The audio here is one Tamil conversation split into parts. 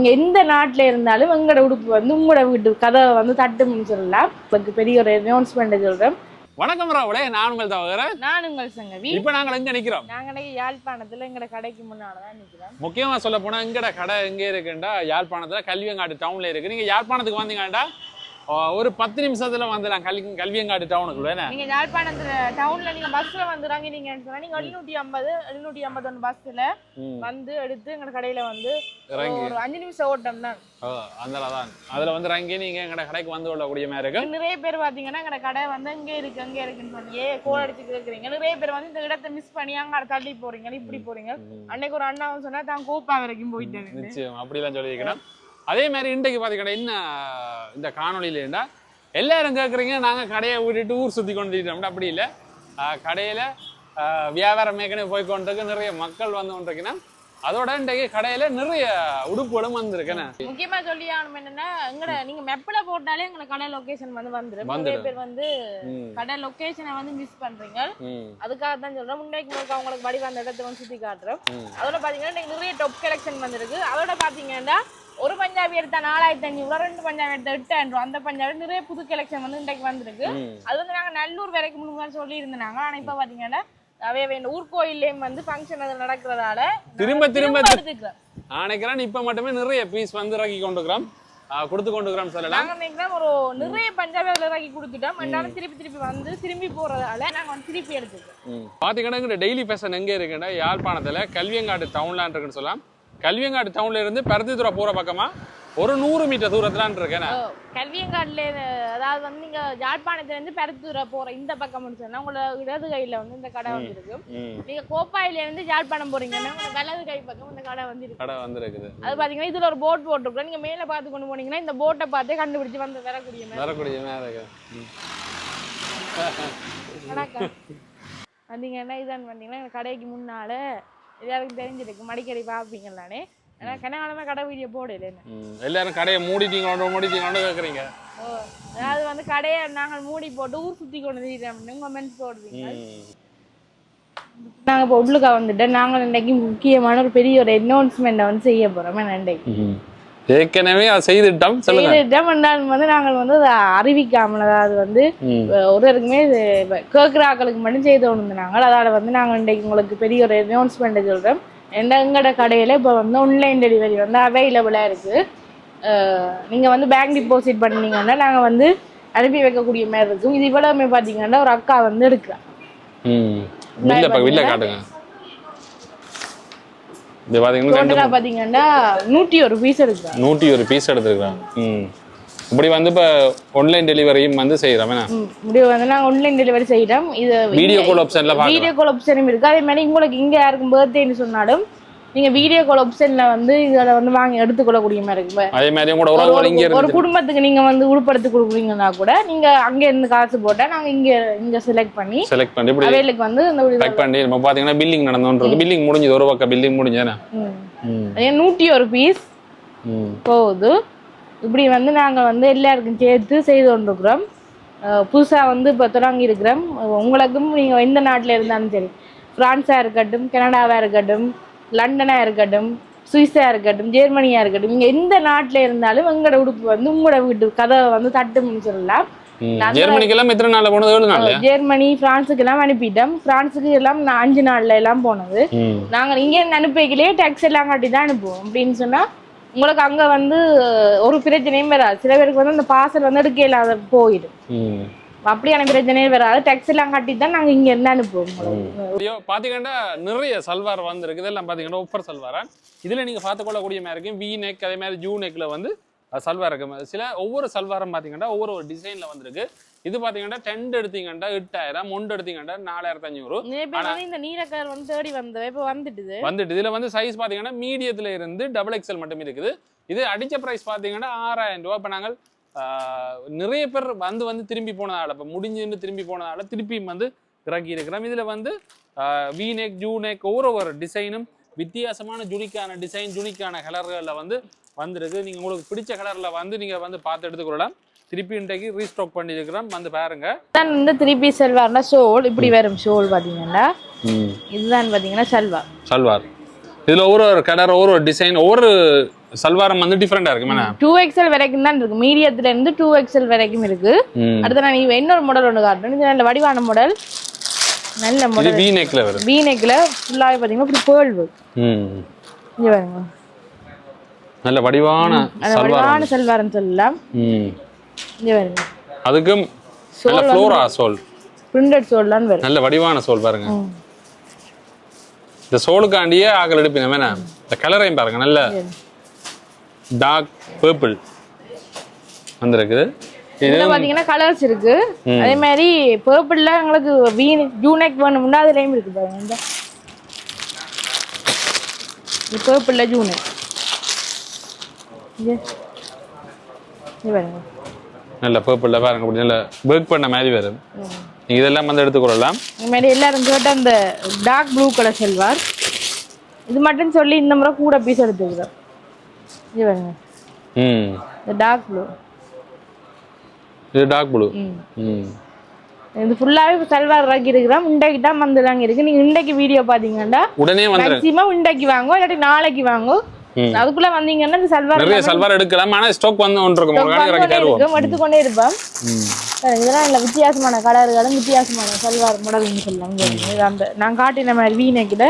நீங்க எந்த நாட்டுல இருந்தாலும் எங்களோட உடுப்பு வந்து உங்களோட வீட்டு கதவை வந்து தட்டும்னு சொல்லலாம். உங்களுக்கு பெரிய ஒரு அனௌன்ஸ்மெண்ட் சொல்றேன். வணக்கம் ராவுலே நான் உங்கள் தவிர நான் உங்கள் சங்கவி. இப்ப நாங்கள் எங்க நிக்கிறோம்? நாங்க இன்னைக்கு யாழ்ப்பாணத்துல எங்களோட கடைக்கு முன்னாலதான் நிக்கிறோம். முக்கியமா சொல்ல போனா எங்கட கடை எங்க இருக்குண்டா? யாழ்ப்பாணத்துல கல்வியங்காடு டவுன்ல இருக்கு. நீங்க யாழ்ப்பாணத்துக்கு வந்தீங்கடா ஒரு பத்து நிமிஷத்துல வந்துடலாம். கல்வி கல்வியங்காடு டவுனுக்குள்ள என்ன? நீங்க யாழ்ப்பாணத்துல டவுன்ல நீங்க பஸ்ல வந்து இறங்கினீங்கன்னு சொன்னா நீங்க எழுநூத்தி ஐம்பது எழுநூத்தி ஐம்பது ஒன்று பஸ்ல வந்து எடுத்து எங்க கடையில வந்து ஒரு அஞ்சு நிமிஷம் ஓட்டம் தான். ஓ, அதுல தான். அதுல வந்து இறங்கி நீங்க எங்கட கடைக்கு வந்து கொள்ளக்கூடிய மாதிரி இருக்கு. நிறைய பேர் பாத்தீங்கன்னா எங்க கடை வந்து அங்கே இருக்கு அங்கே இருக்குன்னு சொல்லி கோல் அடிச்சு கேக்குறீங்க நிறைய பேர் வந்து இந்த இடத்தை மிஸ் பண்ணி அங்க தள்ளி போறீங்க இப்படி போறீங்க. அன்னைக்கு ஒரு அண்ணாவும் சொன்னா தான் கோப்பா வரைக்கும் போயிட்டேன். நிச்சயம். அப்படிலாம் சொல்லியிருக்கிறேன். அதே மாதிரி இன்றைக்கு பார்த்தீங்கன்னா என்ன இந்த காணொலியிலேண்டா எல்லாரும் கேட்குறீங்க நாங்கள் கடையை விட்டுட்டு ஊர் சுற்றி கொண்டு அப்படி இல்லை. கடையில் வியாபாரம் ஏற்கனவே போய் கொண்டிருக்கு நிறைய மக்கள் வந்து கொண்டிருக்குன்னா அதோட இன்றைக்கு கடையில் நிறைய உடுப்புகளும் வந்திருக்கேன்னு. முக்கியமா சொல்லி ஆகணும் என்னன்னா எங்கட நீங்க மெப்ல போட்டாலே எங்க கடை லொகேஷன் வந்து வந்துரும் நிறைய. பேர் வந்து கடை லொகேஷனை வந்து மிஸ் பண்றீங்க. அதுக்காக தான் சொல்றேன் முன்னைக்கு முழுக்க அவங்களுக்கு வடிவ அந்த இடத்த வந்து சுத்தி காட்டுறோம். அதோட பாத்தீங்கன்னா நிறைய டாப் கலெக்ஷன் வந்திருக்கு. அதோட பாத்தீங்கன்னா ஒரு பஞ்சாபி எடுத்தா நாலாயிரத்தி அஞ்சூறு ரெண்டு பஞ்சாபி எடுத்தா எட்டாயிரம் ரூபா அந்த பஞ்சாபி நிறைய புது கலெக்ஷன் வந்து இன்றைக்கு வந்திருக்கு. அது வந்து நாங்க நல்லூர் வரைக்கும் முன்னாடி சொல்லி இருந்தாங்க ஆனா இப்ப பாத்தீங்கன்னா அவைய வேண்ட ஊர்கோயில்லையும் வந்து ஃபங்க்ஷன் அது நடக்கிறதால திரும்ப திரும்ப நினைக்கிறேன் இப்போ மட்டுமே நிறைய பீஸ் வந்து இறக்கி கொண்டுக்கிறோம். கொடுத்து கொண்டுக்கிறோம் சொல்லலாம். நாங்க நினைக்கிறோம் ஒரு நிறைய பஞ்சாபி அதுல இறக்கி கொடுத்துட்டோம். ரெண்டாலும் திருப்பி திருப்பி வந்து திரும்பி போறதால நாங்க வந்து திருப்பி எடுத்துக்கிறோம். பார்த்தீங்கன்னா டெய்லி ஃபேஷன் எங்கே இருக்குன்னா யாழ்ப்பாணத்தில் கல்வியங்காடு டவுன்லான் இருக்குன்னு சொல்லலாம். கல்வியங்காடு டவுன்ல இருந்து பருத்தித்துறை போகிற பக்கமா? ஒரு நூறு மீட்டர் தூரத்துலான் இருக்கேன். கல்வியங்காடுல அதாவது வந்து நீங்க யாழ்ப்பாணத்துல இருந்து பெருத்தூர போற இந்த பக்கம் சொன்னா உங்களோட இடது கையில வந்து இந்த கடை வந்து இருக்கு ம். நீங்க கோப்பாயில இருந்து யாழ்ப்பாணம் போறீங்கன்னா உங்க வலது கை பக்கம் இந்த கடை வந்து இருக்கு கடை வந்திருக்குது. அது பாத்தீங்கன்னா இதுல ஒரு போட் போட்டிருக்கோம். நீங்க மேல பார்த்து கொண்டு போனீங்கன்னா இந்த போட்டை பார்த்தே கண்டுபிடிச்சு வந்து வரக்கூடிய வரக்கூடிய நேரம் இருக்குது ம். வணக்கம். வந்தீங்கன்னா இதான் வந்தீங்கன்னா கடைக்கு முன்னால எல்லாருக்கும் தெரிஞ்சிருக்கு. மடிக்கடி பார்ப்பீங்களானே ஏன்னா கனகாலமா கடை வீடியோ போடல. எல்லாரும் கடையை மூடிட்டீங்களோ மூடிட்டீங்களோன்னு கேட்குறீங்க ஓ அதாவது வந்து கடையை நாங்கள் மூடி போட்டு ஊர் சுத்தி கொண்டு வந்து உங்க மென்ஸ் போடுவீங்க நாங்க இப்போ உள்ளுக்கா வந்துட்டோம். நாங்கள் இன்னைக்கு முக்கியமான ஒரு பெரிய ஒரு அனௌன்ஸ்மெண்ட்டை வந்து செய்ய போறோம். இன்னைக்கு ஏற்கனவே அதை செய்துட்டோம் செய்துட்டோம் வந்து நாங்கள் வந்து அதை அறிவிக்காமல் அதாவது வந்து. ஒருவருக்குமே இது கேட்குற ஆக்களுக்கு மட்டும் செய்து கொண்டு நாங்கள் அதால வந்து நாங்கள் இன்றைக்கு உங்களுக்கு பெரிய ஒரு அனௌன்ஸ்மெண்ட்டை சொல்றோம். எந்த எங்களோட கடையில இப்போ வந்து ஆன்லைன் டெலிவரி வந்து அவைலபிளாக இருக்கு. அஹ் நீங்க வந்து பேங்க் டிபாசிட் பண்ணீங்கன்னா நாங்க வந்து அனுப்பி வைக்கக்கூடிய மாதிரி இருக்கும். இது இவ்வளவுமே பாத்தீங்கன்னா ஒரு அக்கா வந்து எடுக்கிறா இது பார்த்தீங்கன்னா பாத்தீங்கன்னா நூற்றி ஒரு பீஸ் எடுக்கிறா நூற்றி ஒரு பீஸ் எடுத்துருக்கான் ம். இப்படி வந்து இப்போ ஆன்லைன் டெலிவரியும் வந்து செய்கிறோம் முடிவு வந்து நாங்க ஆன்லைன் டெலிவரி செய்யறோம். இது வீடியோ கால் ஆப்ஷனில் வீடியோ கால் ஆப்ஷனும் இருக்கு. அதே மாதிரி உங்களுக்கு இங்க யாருக்கும் பர்த்டேன்னு சொன்னாலும் நீங்க வீடியோ கால் ஆப்ஷன்ல வந்து இதில் வந்து வாங்கி எடுத்துக்கொள்ளக்கூடிய மாதிரி இருக்கு. அதே மாதிரி கூட ஒரு- உறவுகள் இங்கே ஒரு- குடும்பத்துக்கு நீங்க வந்து உடுப்படுத்தி கொடுக்குறீங்கன்னா கூட நீங்க அங்க இருந்து காசு போட்டா நாங்க இங்க இங்க செலக்ட் பண்ணி செலக்ட் பண்ணி இப்படி அவைகளுக்கு வந்து இந்த பேக் பண்ணி நம்ம பார்த்தீங்கன்னா பில்லிங் நடந்தோன்றது. பில்லிங் முடிஞ்சது. ஒரு பக்கம் பில்லிங் முடிஞ்சேனே நூற்றி ஒரு பீஸ் போகுது. இப்படி வந்து நாங்கள் வந்து எல்லாருக்கும் சேர்த்து செய்து கொண்டிருக்கிறோம். புதுசாக வந்து இப்போ தொடங்கி இருக்கிறோம். உங்களுக்கும் நீங்கள் எந்த நாட்டில் இருந்தாலும் சரி ஃப்ரான்ஸாக இருக்கட்டும் கனடாவாக இருக்கட்டும் லண்டனாக இருக்கட்டும் சுவிஸாக இருக்கட்டும் ஜெர்மனியாக இருக்கட்டும் நீங்கள் எந்த நாட்டில் இருந்தாலும் எங்களோட உடுப்பு வந்து உங்களோட வீட்டு கதவை வந்து தட்டும்னு சொல்லலாம். ம். நாங்க- ஜெர்மனிக்கெல்லாம் எத்தனை நாளில் போனது? ஏழு நாள் ஜெர்மனி பிரான்ஸுக்கு எல்லாம் அனுப்பிட்டோம். பிரான்ஸுக்கு எல்லாம் நான் அஞ்சு நாள்ல எல்லாம் போனது. ம். நாங்கள் இங்கே அனுப்பிக்கலே டேக்ஸ் எல்லாம் காட்டி தான் அனுப்புவோம் அப்படின்னு சொன்னா உங்களுக்கு அங்க வந்து ஒரு பிரச்சனையும் வராது. சில பேருக்கு வந்து அந்த பார்சல் வந்து எடுக்க இல்லாத போயிடும். அப்படியான பிரச்சனையும் வராது. டேக்ஸ் எல்லாம் காட்டி தான் நாங்க இங்க இருந்து அனுப்புவோம். ஐயோ பார்த்தீங்கன்னா நிறைய சல்வார் வந்துருக்கு. இதெல்லாம் பார்த்தீங்கன்னா ஒப்பர் சல்வாரா? இதில் நீங்கள் பார்த்துக்கொள்ளக்கூடிய மாதிரி இருக்கும். வி நெக் அதே மாதிரி ஜூ நெக்கில் வந்து சல்வார் இருக்கு. சில ஒவ்வொரு சல்வாரும் பார்த்தீங்கன்னா ஒவ்வொரு ஒரு டிசைனில் வந்திருக்கு. இது பார்த்தீங்கன்னா டென்ட் எடுத்தீங்கன்னா எட்டாயிரம் ஒன்று எடுத்தீங்கன்னா நாலாயிரத்தி அஞ்சூறு வந்து இந்த நீல கலர் வந்து தேடி வந்தது? இப்ப வந்துட்டுது. வந்துட்டு. இதில் வந்து சைஸ் பார்த்தீங்கன்னா மீடியத்தில் இருந்து டபுள் எக்ஸல் மட்டும் இருக்குது. இது அடிச்ச ப்ரைஸ் பார்த்தீங்கன்னா ஆறாயிரம் ரூபா இப்போ நாங்கள் நிறைய பேர் வந்து வந்து திரும்பி போனதால இப்போ முடிஞ்சுன்னு திரும்பி போனதால திருப்பியும் வந்து இறக்கி இருக்கிறோம். இதில் வந்து வி நெக் ஜூ நெக் ஒவ்வொரு ஒரு டிசைனும் வித்தியாசமான ஜுனிக்கான டிசைன் ஜுனிக்கான கலர்களில் வந்து வந்திருக்கு. நீங்கள் உங்களுக்கு பிடிச்ச கலரில் வந்து நீங்கள் வந்து பார்த்து எடுத்துக்கொள்ளலாம். திருப்பி இன்றைக்கு ரீஸ்டாக் பண்ணியிருக்கிறோம். வந்து பாருங்க. தான் இந்த த்ரீ பீஸ் செல்வார்னா ஷோல். இப்படி வரும் ஷோல் பாத்தீங்கன்னா இதுதான் பாத்தீங்கன்னா செல்வார். சல்வார். இதில் ஒவ்வொரு ஒரு கலர் ஒவ்வொரு ஒரு டிசைன் ஒவ்வொரு சல்வாரம் வந்து டிஃப்ரெண்டா இருக்கு மேடம் டூ எக்ஸ்எல் வரைக்கும் தான் இருக்கு. மீடியத்துல இருந்து டூ எக்ஸ்எல் வரைக்கும் இருக்கு. அடுத்து நான் இன்னொரு மாடல் ஒன்று காட்டுறேன். இது நல்ல வடிவான மாடல் நல்ல மாடல் வி நெக்ல வருது. வி நெக்ல ஃபுல்லாகவே பார்த்தீங்கன்னா இப்படி பேர்ல் ஒர்க் ம். இங்கே பாருங்க. நல்ல வடிவான சல்வாரம். வடிவான செல்வாரன்னு சொல்லலாம். இங்கே பாருங்க. அதுக்கும் நல்ல ஃப்ளோரா சோல் பிரிண்டட் சோல்லாம் வரும் நல்ல வடிவான சோல் பாருங்க. இந்த சோலுக்காண்டியே ஆகல் எடுப்பீங்க வேணா. இந்த கலரையும் பாருங்க நல்ல டார்க் பர்பிள் வந்திருக்குது. இதுல பாத்தீங்கன்னா கலர்ஸ் இருக்கு. அதே மாதிரி பர்பிள்ல எங்களுக்கு வீன் ஜூனெக் வேணும்னா அதுலயும் இருக்கு பாருங்க இந்த. பர்பிள்ல ஜூனெக் இது பாருங்க. நல்ல பர்பிளில் பாருங்க அப்படி நல்ல ஒர்க் பண்ண மாதிரி வரும். நீங்க இதெல்லாம் வந்து எடுத்துக்கொள்ளலாம் இந்த மாதிரி எல்லாரும் கேட்ட அந்த டார்க் ப்ளூ கலர் செல்வார் இது மட்டும் சொல்லி இந்த முறை கூட பீஸ் எடுத்துக்கிறோம் இது பாருங்க. ம். இந்த டார்க் ப்ளூ இது டார்க் ப்ளூ ம். இது ஃபுல்லாகவே சல்வார் இறக்கி இருக்கிறோம். இன்றைக்கு தான் வந்துதாங்க இருக்கு. நீங்க இன்றைக்கு வீடியோ பாத்தீங்கன்னா உடனே மேக்ஸிமம் இன்றைக்கு வாங்கோ இல்லாட்டி நாளைக்கு வாங்கோ. அதுக்குள்ள வந்தீங்கன்னா இந்த சல்வார் நிறைய சல்வார் எடுக்கலாம். ஆனா ஸ்டாக் வந்து ஒன்று இருக்கும். ஒரு இறக்கி தருவோம். எடுத்துக்கொண்டே இருப்போம். இதெல்லாம் இல்ல. வித்தியாசமான கலர்களும் வித்தியாசமான சல்வார் மாடல்னு சொல்லலாம் அந்த நான் காட்டின மாதிரி வீணக்கிட்ட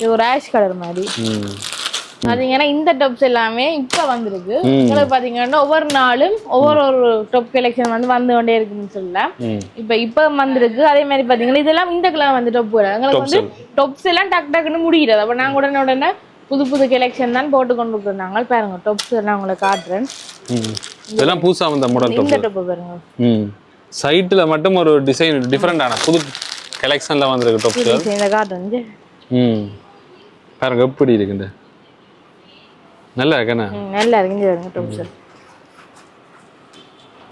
இது ஒரு ஆஷ் கலர் மாதிரி. பாத்தீங்கன்னா இந்த டாப்ஸ் எல்லாமே இப்ப வந்திருக்கு. உங்களுக்கு பாத்தீங்கன்னா ஒவ்வொரு நாளும் ஒவ்வொரு ஒரு டாப் கலெக்ஷன் வந்து வந்து கொண்டே இருக்குன்னு சொல்லலாம் இப்ப இப்ப வந்திருக்கு. அதே மாதிரி பாத்தீங்கன்னா இதெல்லாம் இந்த கலர் வந்து டாப் எங்களுக்கு வந்து டொப்ஸ் எல்லாம் டக் டக்குன்னு முடிகிறது. அப்ப நாங்க உடனே உடனே புது புது கலெக்ஷன் தான் போட்டு கொண்டு நாங்கள் பாருங்க டொப்ஸ் எல்லாம் உங்களை காட்டுறேன். இதெல்லாம் புதுசா வந்த மாடல் இந்த டொப் பாருங்க. ம். சைட்டில் மட்டும் ஒரு டிசைன் டிஃப்ரெண்டான புது கலெக்ஷனில் வந்திருக்கு டொப்ஸ் இதை காட்டுறேன். ம். பாருங்க எப்படி இருக்குண்டு நல்லா இருக்கண்ணா நல்லா இருக்கு பாருங்க டொப்ஸ்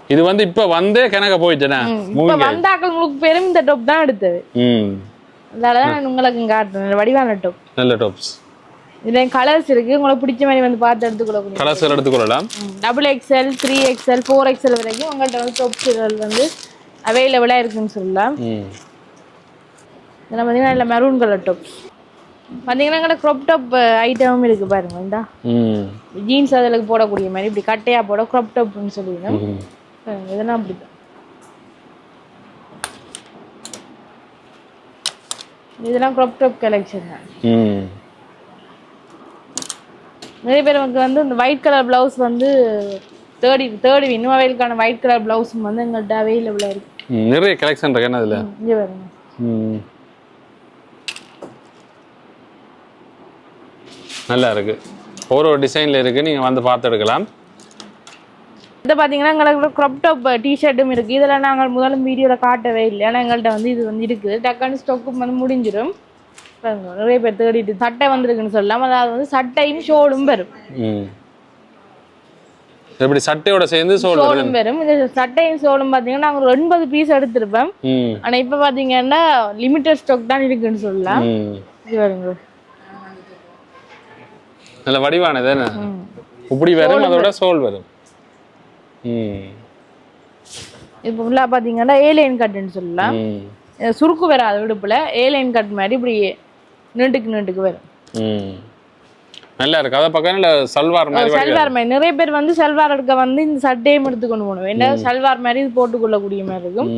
இது வந்து இப்போ வந்தே கணக்க போயிட்டேனா இப்ப வந்தாக்கள் முழுக்க பேரும் இந்த டொப் தான் எடுத்தது. ம். அதனாலதான் நான் உங்களுக்கு காட்டுறேன் வடிவான டொப் நல்ல டாப்ஸ் இதுல கலர்ஸ் இருக்கு. உங்களுக்கு பிடிச்ச மாதிரி வந்து பார்த்து எடுத்துக்கொள்ளக்கூடிய கலர்ஸ் எடுத்துக்கொள்ளலாம் double XL three XL four XL வரைக்கும் உங்கள்கிட்ட வந்து டொப்ஸ் வந்து அவைலபிளா இருக்குன்னு சொல்லலாம். இதெல்லாம் பார்த்தீங்கன்னா இல்லை மெரூன் கலர் டாப்ஸ் பார்த்தீங்கன்னா எங்கள்ட்ட க்ராப் டாப் ஐட்டமும் இருக்கு பாருங்க. இந்த. ஜீன்ஸ் அதில் போடக்கூடிய மாதிரி இப்படி கட்டையா போட க்ராப் டாப்னு சொல்லிடுங்க. ம். பாருங்க, இதெல்லாம் அப்படி இதெல்லாம் க்ராப் டாப் கலெக்ஷன் தான். நிறைய பேர் வந்து இந்த ஒயிட் கலர் ப்ளவுஸ் வந்து தேர்டி தேர்டி இன்னும் அவைலுக்கான ஒயிட் கலர் ப்ளவுஸும் வந்து எங்கள்கிட்ட அவைலபிளாக இருக்கு. ம், நிறைய கலெக்ஷன் இருக்கு. என்ன அதில் இங்கே பாருங்க. நல்லா இருக்கு. ஒரு ஒரு டிசைனில் இருக்கு. நீங்கள் வந்து பார்த்து எடுக்கலாம். இதை பார்த்தீங்கன்னா எங்களுக்கு க்ராப் டாப் டிஷர்ட்டும் இருக்குது இதெல்லாம் நாங்கள் முதல்ல வீடியோவில் காட்டவே இல்லை. ஏன்னா எங்கள்கிட்ட வந்து இது வந்து இருக்குது. டக்கான ஸ்டாக்கும் வந்து முடிஞ்சிடும் பாருங்க, நிறைய பேர் தேடிட்டு சட்டை வந்திருக்குன்னு சொல்லலாம். அதாவது வந்து சட்டையும் ஷோலும் வரும் இப்படி சட்டையோட சேர்ந்து ஷோலும் வரும்? இந்த சட்டையும் ஷோலும் பார்த்தீங்கன்னா நாங்கள் ஒரு எண்பது பீஸ் எடுத்திருப்போம். ம். ஆனால் இப்போ பார்த்தீங்கன்னா லிமிட்டட் ஸ்டாக் தான் இருக்குன்னு சொல்லலாம். வருங்க நல்ல வடிவானது. இப்படி வரும் அதோட சோல் வரும். இப்போ ஃபுல்லாக பார்த்தீங்கன்னா ஏலைன் கட்டுன்னு சொல்லலாம். சுருக்கு வராது விடுப்புல ஏலைன் கட் மாதிரி இப்படி நீட்டுக்கு நீட்டுக்கு வரும். நல்லா இருக்கு. அதை பக்கம் சல்வார் மாதிரி சல்வார் மாதிரி. நிறைய பேர் வந்து சல்வார் எடுக்க வந்து இந்த சட்டையும் எடுத்து கொண்டு போகணும். ஏன்னா சல்வார் மாதிரி இது போட்டுக்கொள்ளக்கூடிய மாதிரி இருக்கும்.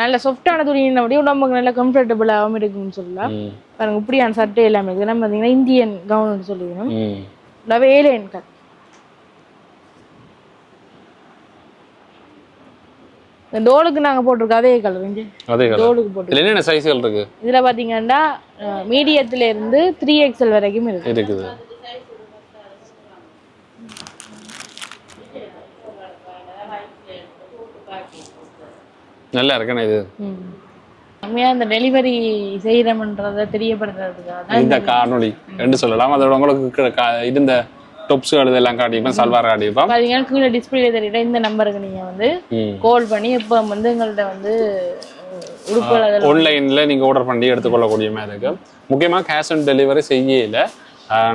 நல்ல சாஃப்டான துணியினபடி உடம்புக்கு நல்ல கம்ஃபர்டபுளாகவும் இருக்கும்னு சொல்லலாம். பாருங்க இப்படியான சட்டை எல்லாமே இதெல்லாம் பார்த்தீங்கன்னா இந்தியன் கவுன் சொல்லிக்கணும். ஏலியன் கட் இந்த டோலுக்கு நாங்கள் போட்டிருக்கோம் அதே கலர் இங்கே அதே கலர் டோலுக்கு போட்டு என்னென்ன சைஸ்கள் இருக்கு? இதில் பார்த்தீங்கன்னா மீடியத்துல இருந்து த்ரீ எக்ஸ்எல் வரைக்கும் இருக்கு. இருக்குது. நல்லா இருக்கண்ணா இது. உண்மையாக இந்த டெலிவரி செய்கிறோம்ன்றதை தெரியப்படுத்துறதுக்காக இந்த காணொளி. ரெண்டு சொல்லலாம். அதோட உங்களுக்கு இருந்த டொப்ஸ்கள் இதெல்லாம் காட்டியிருப்பேன் சல்வார் காட்டியிருப்போம். பார்த்தீங்கன்னா கீழே டிஸ்பிளே தெரியுற இந்த நம்பருக்கு நீங்கள் வந்து கால் பண்ணி இப்போ வந்து எங்கள்கிட்ட வந்து ஆன்லைனில் நீங்கள் ஆர்டர் பண்ணி எடுத்துக்கொள்ளக்கூடிய மாதிரி இருக்கு முக்கியமாக கேஷ் ஆன் டெலிவரி செய்யல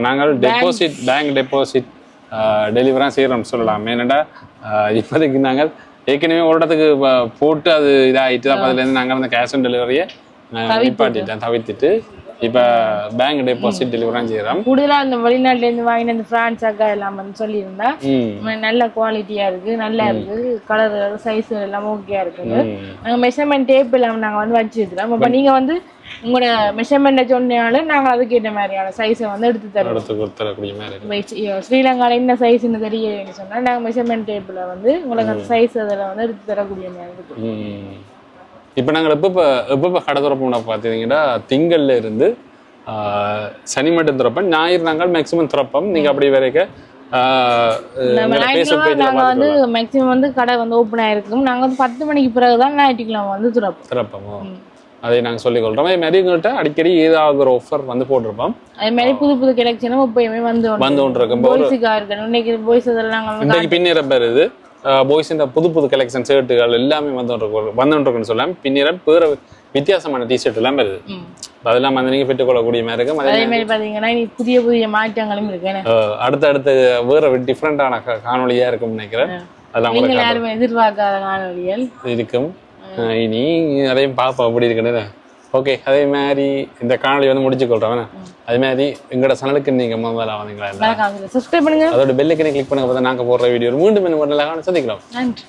நாங்கள் டெபாசிட் பேங்க் டெபாசிட் டெலிவராக செய்கிறோம் சொல்லலாம். ஏன்னாடா இப்போதைக்கு நாங்கள் ஏற்கனவே ஒரு இடத்துக்கு போட்டு அது இதாகிட்டு அப்போ அதுலேருந்து நாங்கள் அந்த கேஷ் ஆன் டெலிவரியை நிப்பாட்டிட்டேன் தவிர்த்துட்டு. இப்போ பேங்க் டெபாசிட் டெலிவரி செய்கிறோம் கூடுதலா இந்த வெளிநாட்டுல இருந்து வாங்கின இந்த பிரான்ஸ் அக்கா எல்லாம் வந்து சொல்லியிருந்தா ம். உம், நல்ல குவாலிட்டியா இருக்கு நல்லா இருக்கு கலர் சைஸ் எல்லாம் ஓகேயா இருக்குது ம். நாங்க மெஷர்மெண்ட் டேப் எல்லாம் நாங்க வந்து வச்சிருக்கிறோம். அப்ப நீங்க வந்து உங்களோட மெஷர்மெண்ட்டை சொன்னாலும் நாங்க அதுக்கேற்ற மாதிரியான சைஸை வந்து எடுத்து தருவோம். எடுத்து கொடுத்துடக்கூடிய மாதிரி இருக்கு. ஸ்ரீலங்கால என்ன சைஸ்ன்னு தெரியலன்னு சொன்னா நாங்க மெஷர்மெண்ட் டேப்ல வந்து உங்களுக்கு அந்த சைஸ் அதில் வந்து எடுத்து தரக்கூடிய மாதிரி இருக்கு. ம். இப்போ நாங்கள் எப்போ இப்போ எப்போ இப்போ கடை திறப்போம்னா பார்த்தீங்கன்னா திங்கள்ல இருந்து சனி மட்டும் திறப்போம். ஞாயிறு நாங்கள் மேக்ஸிமம் திறப்போம். நீங்கள் அப்படி வரைக்கும் நம்ம ஞாயிற்றுக்கிழமை நாங்க வந்து மேக்ஸிமம் வந்து கடை வந்து ஓப்பன் ஆயிருக்கும் நாங்க வந்து பத்து மணிக்கு பிறகுதான் ஞாயிற்றுக்கிழமை வந்து திறப்போம். திறப்போமோ? அதை நாங்கள் சொல்லிக்கொள்கிறோம் அதே மாதிரி எங்கள்கிட்ட அடிக்கடி ஏதாவது ஒரு ஆஃபர் வந்து போட்டிருப்போம். அதே மாதிரி புது புது கலெக்ஷனும் எப்பயுமே வந்து வந்து கொண்டு இருக்கும் இன்னைக்கு பாய்ஸ் இதெல்லாம் வந்து இன்றைக்கு பாய்ஸ் இந்த புது புது கலெக்ஷன் ஷர்ட்டுகள் எல்லாமே வந்து வந்துருக்குன்னு சொல்லலாம். பின்னிரம் வேறு வித்தியாசமான டிஷர்ட் எல்லாம் வருது. அதெல்லாம் வந்து நீங்கள் பெற்றுக்கொள்ளக்கூடிய மாதிரி இருக்கும் அதே மாதிரி பாத்தீங்கன்னா இனி புதிய புதிய மாற்றங்களும் இருக்கு ஏன்னா அஹ் அடுத்தடுத்து வேற டிஃப்ரெண்டான காணொலியா இருக்கும்னு நினைக்கிறேன். அதெல்லாம் யாருமே எதிர்பார்க்காத காணொலிகள் இருக்கும். இனி அதையும் பார்ப்போம் அப்படி இருக்குன்னு. ஓகே அதே மாதிரி இந்த காணொலி வந்து முடிச்சு கொள்றேன் அதே மாதிரி எங்களோட சேனலுக்கு நீங்க முதல்ல வந்தீங்களா சப்ஸ்கிரைப் பண்ணுங்க. அதோட பெல்லுக்கு கிளிக் பண்ணுங்க பார்த்தா நாங்க போடுற வீடியோ மீண்டும் என்ன சந்திக்கிறோம். நன்றி.